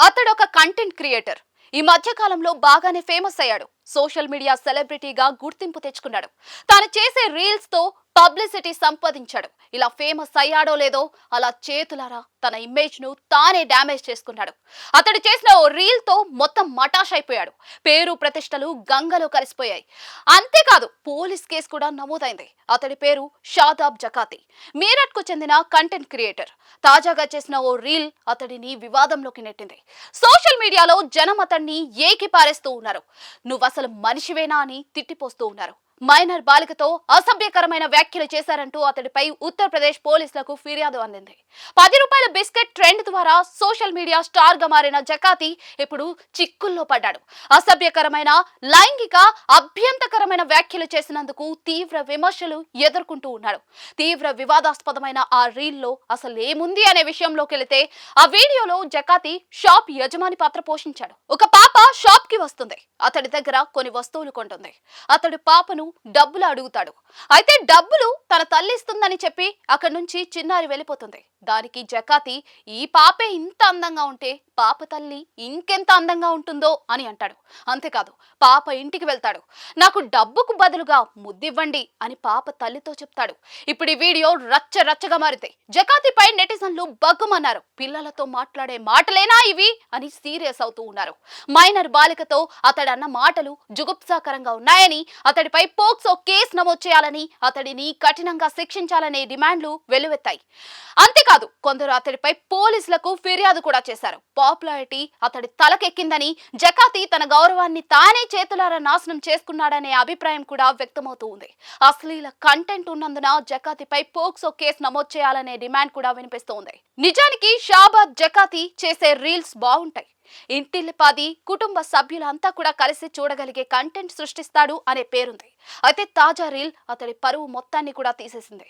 అతడు ఒక content creator ఈ మధ్య కాలంలో బాగానే ఫేమస్ అయ్యాడు. సోషల్ మీడియా సెలబ్రిటీగా గుర్తింపు తెచ్చుకున్నాడు. తాను చేసే రీల్స్తో పబ్లిసిటీ సంపాదించాడు. ఇలా ఫేమస్ అయ్యాడో లేదో అలా చేతులారా తన ఇమేజ్ను తానే డ్యామేజ్ చేసుకున్నాడు. అతడు చేసిన ఓ రీల్తో మొత్తం మటాష్ అయిపోయాడు పేరు ప్రతిష్టలు గంగలో కలిసిపోయాయి. అంతేకాదు పోలీస్ కేసు కూడా నమోదైంది. అతడి పేరు షాదాబ్ జకాతి. మీరట్కు చెందిన కంటెంట్ క్రియేటర్ తాజాగా చేసిన ఓ రీల్ అతడిని వివాదంలోకి నెట్టింది. సోషల్ మీడియాలో జనం అతన్ని ఏకి పారేస్తూ ఉన్నారు. నువ్వు అసలు మనిషివేనా అని తిట్టిపోస్తూ ఉన్నారు. మైనర్ బాలికతో అసభ్యకరమైన వ్యాఖ్యలు చేశారంటూ అతడిపై ఉత్తరప్రదేశ్ పోలీసులకు ఫిర్యాదు అందింది. పది రూపాయల బిస్కెట్ ట్రెండ్ ద్వారా సోషల్ మీడియా స్టార్గా మారిన జకాతి ఇప్పుడు చిక్కుల్లో పడ్డాడు. అసభ్యకరమైన లైంగిక అభ్యంతకరమైన వ్యాఖ్యలు చేసినందుకు తీవ్ర విమర్శలు ఎదుర్కొంటూ ఉన్నాడు. తీవ్ర వివాదాస్పదమైన ఆ రీల్లో అసలు ఏముంది అనే విషయంలోకి వెళితే ఆ వీడియోలో జకాతి షాప్ యజమాని పాత్ర పోషించాడు. ఒక పాప షాప్కి వస్తుంది. అతడి దగ్గర కొన్ని వస్తువులు కొంటుంది. అతడు పాపను డబ్బులు అడుగుతాడు. అయితే డబ్బులు తన తల్లి ఇస్తుందని చెప్పి అక్కడి నుంచి చిన్నారి వెళ్ళిపోతుంది. దానికి జకాతి ఈ పాపే ఇంత అందంగా ఉంటే పాప తల్లి ఇంకెంత అందంగా ఉంటుందో అని అంటాడు. అంతేకాదు పాప ఇంటికి వెళ్తాడు. నాకు డబ్బుకు బదులుగా ముద్దివ్వండి అని పాప తల్లితో చెప్తాడు. ఇప్పుడు ఈ వీడియో రచ్చ రచ్చగా మారింది. జకాతిపై నెటిజన్లు బగ్గుమన్నారు. పిల్లలతో మాట్లాడే మాటలేనా ఇవి? అని సీరియస్ అవుతూ ఉన్నారు. మైనర్ బాలికతో అతడన్న అన్న మాటలు జుగుప్సాకరంగా ఉన్నాయని అతడిపై పోక్సో కేసు నమోదు చేయాలని అతడిని కఠినంగా శిక్షించాలనే డిమాండ్లు వెల్లువెత్తాయి. అంతేకాదు కొందరు అతడిపై పోలీసులకు ఫిర్యాదు కూడా చేశారు. పాపులారిటీ అతడి తలకెక్కిందని జకాతి తన గౌరవాన్ని తానే చేతులారా నాశనం చేసుకున్నాడనే అభిప్రాయం కూడా వ్యక్తమవుతూ ఉంది. అశ్లీల కంటెంట్ ఉన్నందున జకాతిపై పోక్సో కేసు నమోదు చేయాలనే డిమాండ్ కూడా వినిపిస్తోంది నిజానికి షాబాద్ జకాతి చేసే రీల్స్ బాగుంటాయి. ఇంటిల్లిపాది కుటుంబ సభ్యులంతా కూడా కలిసి చూడగలిగే కంటెంట్ సృష్టిస్తాడు అనే పేరుంది. అయితే తాజా రీల్ అతడి పరువు మొత్తాన్ని కూడా తీసేసింది.